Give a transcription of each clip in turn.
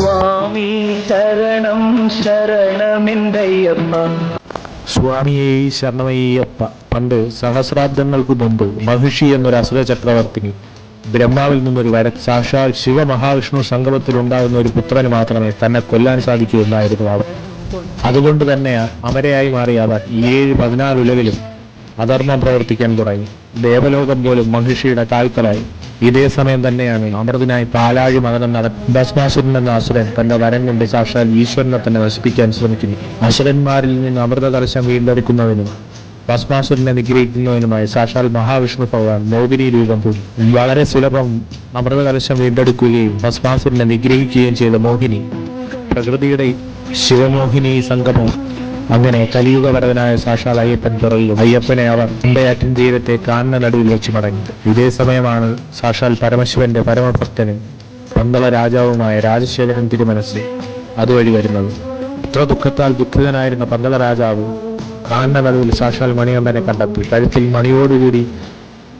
സ്വാമി ശരണം ശരണമെന്തയ്യപ്പ സ്വാമിയെ ശരണമയ്യപ്പ. പണ്ട് സഹസ്രാബ്ദങ്ങൾക്ക് മുമ്പ് മഹിഷി എന്നൊരു അസുര ചക്രവർത്തിനി ബ്രഹ്മാവിൽ നിന്നൊരു വര സാക്ഷാൽ സംഗമത്തിൽ ഉണ്ടാകുന്ന ഒരു പുത്രന് മാത്രമേ തന്നെ കൊല്ലാൻ സാധിക്കൂ എന്നായിരുന്നു അവർ അതുകൊണ്ട് തന്നെ അമരയായി മാറിയ അവർ ഏഴ് പതിനാല് ഉലകിലും അധർമ്മം പ്രവർത്തിക്കാൻ തുടങ്ങി. ദേവലോകം പോലും മഹിഷിയുടെ കാൽക്കലായി. ഇതേ സമയം തന്നെയാണ് അമൃതനായി പാലാഴി മകനം ഭസ്മാസുരൻ എന്ന അസുരൻ തന്റെ വരം കൊണ്ട് സാക്ഷാൽ ഈശ്വരനെ തന്നെ നശിപ്പിക്കാൻ ശ്രമിക്കുന്നു. അസുരന്മാരിൽ നിന്ന് അമൃത കലശം വീണ്ടെടുക്കുന്നതിനും ഭസ്മാസുരനെ നിഗ്രഹിക്കുന്നതിനുമായി സാക്ഷാൽ മഹാവിഷ്ണു ഭഗവാൻ മോഹിനി രൂപം കൂടി വളരെ സുലഭം അമൃത കലശം വീണ്ടെടുക്കുകയും ഭസ്മാസുരനെ നിഗ്രഹിക്കുകയും ചെയ്ത മോഹിനി പ്രകൃതിയുടെ ശിവമോഹിനി സംഗമം അങ്ങനെ കലിയുഗവരവനായ സാക്ഷാൽ അയ്യപ്പൻ പിറകിലും അയ്യപ്പനെ അവർ അമ്പയാറ്റിൻ തീരത്തെ കാനന നടുവിൽ വെച്ച് മടങ്ങിയത് ഇതേ സമയമാണ് സാക്ഷാൽ പരമശിവന്റെ പരമഭക്തനും പന്തള രാജാവുമായ രാജശേഖരൻ തിരുമനസ് അതുവഴി വരുന്നത്. ഇത്ര ദുഃഖത്താൽ ദുഃഖിതനായിരുന്ന പന്തള രാജാവ് കാനന നടുവിൽ സാക്ഷാൽ മണികണ്ഠനെ കണ്ടെത്തി. കഴുത്തിൽ മണിയോടുകൂടി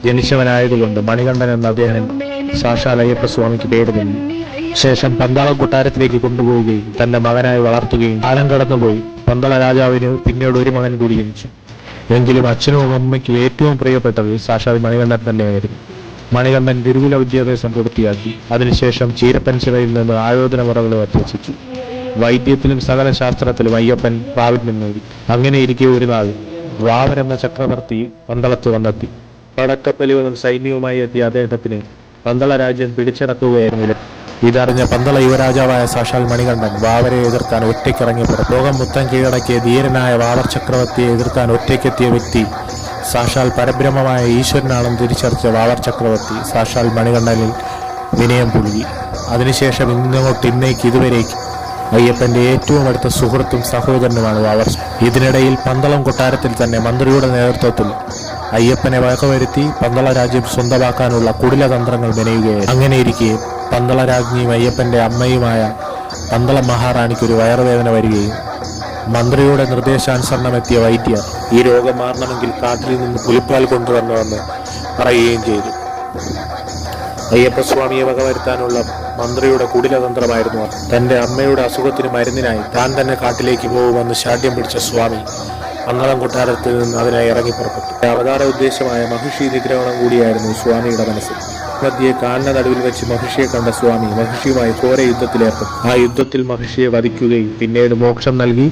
ജനിച്ചവനായതുകൊണ്ട് മണികണ്ഠൻ എന്ന അദ്ദേഹം സാക്ഷാൽ അയ്യപ്പ സ്വാമിക്ക് പേര് ശേഷം പന്താളം കൊട്ടാരത്തിലേക്ക് കൊണ്ടുപോവുകയും തന്റെ മകനായി വളർത്തുകയും കാലം കടന്നുപോയി. പന്തള രാജാവിന് പിന്നീട് ഒരു മകൻ കൂടി ജനിച്ചു. എങ്കിലും അച്ഛനും അമ്മയ്ക്കും ഏറ്റവും പ്രിയപ്പെട്ടത് സാക്ഷാത് മണികണ്ഠൻ തന്നെയായിരുന്നു. മണികണ്ഠൻ ഗുരുകുല വിദ്യാഭ്യാസം പൂർത്തിയാക്കി അതിനുശേഷം ചീരപ്പൻ ശിവയിൽ നിന്ന് ആയോധന മുറകൾ അഭ്യസിച്ചു. വൈദ്യത്തിലും സകല ശാസ്ത്രത്തിലും അയ്യപ്പൻ പ്രാവീണ്യം നേടി അങ്ങനെ ഇരിക്കെ ഒരു നാൾ വാവർ എന്ന ചക്രവർത്തി പന്തളത്ത് വന്നെത്തി. പടക്കപ്പലിവനും സൈന്യവുമായി എത്തിയ അദ്ദേഹത്തിന് പന്തള രാജ്യം പിടിച്ചടക്കുകയായിരുന്നു ഇതറിഞ്ഞ പന്തള യുവരാജാവായ സാക്ഷാൽ മണികണ്ഠൻ വാവരെ എതിർക്കാൻ ഒറ്റയ്ക്കിറങ്ങിയപ്പോൾ ലോകം മൊത്തം കീഴടക്കിയ ധീരനായ വാവർ ചക്രവർത്തിയെ എതിർക്കാൻ ഒറ്റയ്ക്കെത്തിയ വ്യക്തി സാക്ഷാൽ പരബ്രഹ്മമായ ഈശ്വരനാണെന്ന് തിരിച്ചറിച്ച വാവർ ചക്രവർത്തി സാക്ഷാൽ മണികണ്ഠനിൽ വിനയം പുലുകി. അതിനുശേഷം ഇന്നങ്ങോട്ട് ഇന്നേക്ക് ഇതുവരേക്ക് അയ്യപ്പന്റെ ഏറ്റവും അടുത്ത സുഹൃത്തും സഹോദരനുമാണ് വാവർ. ഇതിനിടയിൽ പന്തളം കൊട്ടാരത്തിൽ തന്നെ മന്ത്രിയുടെ നേതൃത്വത്തിൽ അയ്യപ്പനെ വകവരുത്തി പന്തള രാജ്യം സ്വന്തമാക്കാനുള്ള കുടിലതന്ത്രങ്ങൾ മെനയുകയായി അങ്ങനെയിരിക്കെ പന്തള രാജ്ഞിയും അയ്യപ്പന്റെ അമ്മയുമായ പന്തള മഹാറാണിക്ക് ഒരു വയറുവേദന വരികയും മന്ത്രിയുടെ നിർദ്ദേശാനുസരണം എത്തിയ വൈദ്യർ ഈ രോഗം മാറണമെങ്കിൽ കാട്ടിൽ നിന്ന് പുലിപ്പാൽ കൊണ്ടുവരണമെന്ന് പറയുകയും ചെയ്തു അയ്യപ്പസ്വാമിയെ വകവരുത്താനുള്ള മന്ത്രിയുടെ കുടിലതന്ത്രമായിരുന്നു. തന്റെ അമ്മയുടെ അസുഖത്തിന് മരുന്നിനായി താൻ തന്നെ കാട്ടിലേക്ക് പോകുമെന്ന് ശാഠ്യം പിടിച്ച സ്വാമി പന്തളം കൊട്ടാരത്തിൽ നിന്ന് അതിനായി ഇറങ്ങി പുറപ്പെട്ടു. അവതാര ഉദ്ദേശമായ മഹിഷി നിഗ്രഹണം കൂടിയായിരുന്നു സ്വാമിയുടെ മനസ്സിൽ മധ്യയെ കാലിന നടുവിൽ വെച്ച് മഹിഷിയെ കണ്ട സ്വാമി മഹിഷിയുമായി ഘോര യുദ്ധത്തിലേർപ്പെട്ടു ആ യുദ്ധത്തിൽ മഹിഷിയെ വധിക്കുകയും പിന്നീട് മോക്ഷം നൽകി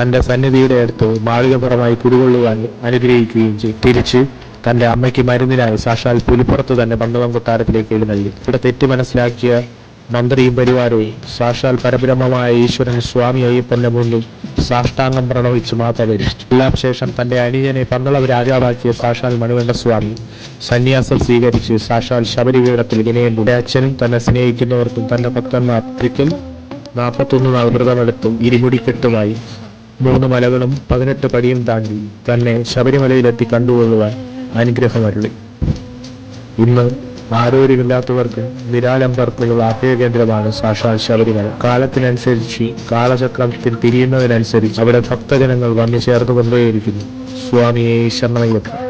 തന്റെ സന്നിധിയുടെ അടുത്ത് മാളികപുറമായി കുടികൊള്ളുവാൻ അനുഗ്രഹിക്കുകയും ചെയ്തു. തിരിച്ച് തന്റെ അമ്മയ്ക്ക് മരുന്നിനായി സാക്ഷാൽ പുലിപ്പുറത്ത് തന്നെ പന്തളം കൊട്ടാരത്തിലേക്ക് എഴുന്നള്ളി. ഇവിടെ തെറ്റ് മനസ്സിലാക്കിയ മന്ത്രിയും പരിവാരവും സാക്ഷാൽ പരബ്രഹ്മമായ ഈശ്വരൻ സ്വാമി അയ്യപ്പന്റെ മുന്നിൽ സാഷ്ടാംഗം പ്രണവിച്ച് മാതവരിച്ചു എല്ലാം ശേഷം തന്റെ അനുജനെ പന്തളവ് രാജാവാക്കിയ സാക്ഷാൽ മണികണ്ഠ സ്വാമി സന്യാസം സ്വീകരിച്ച് സാക്ഷാൽ ശബരിപീഠത്തിൽ വിനയം അച്ഛനും തന്നെ സ്നേഹിക്കുന്നവർക്കും തന്റെ ഭക്തന്മാർ ഒരിക്കലും നാൽപ്പത്തൊന്ന് നാൾ വ്രതമെടുത്തും ഇരുമുടിക്കെട്ടുമായി മൂന്ന് മലകളും പതിനെട്ട് പടിയും താണ്ടി തന്നെ ശബരിമലയിലെത്തി കണ്ടുകൊള്ളുവാൻ അനുഗ്രഹമരുളി. ഇന്ന് ആരോഗ്യമില്ലാത്തവർക്ക് നിരാലംബർക്കുള്ള അഭയകേന്ദ്രമാണ് സാക്ഷാൽ ശബരിമല. കാലത്തിനനുസരിച്ച് കാലചക്രത്തിൽ തിരിയുന്നതിനനുസരിച്ച് അവിടെ ഭക്തജനങ്ങൾ വന്നു ചേർന്നുകൊണ്ടേയിരിക്കുന്നു. സ്വാമിയെ ശരണമയ്യപ്പ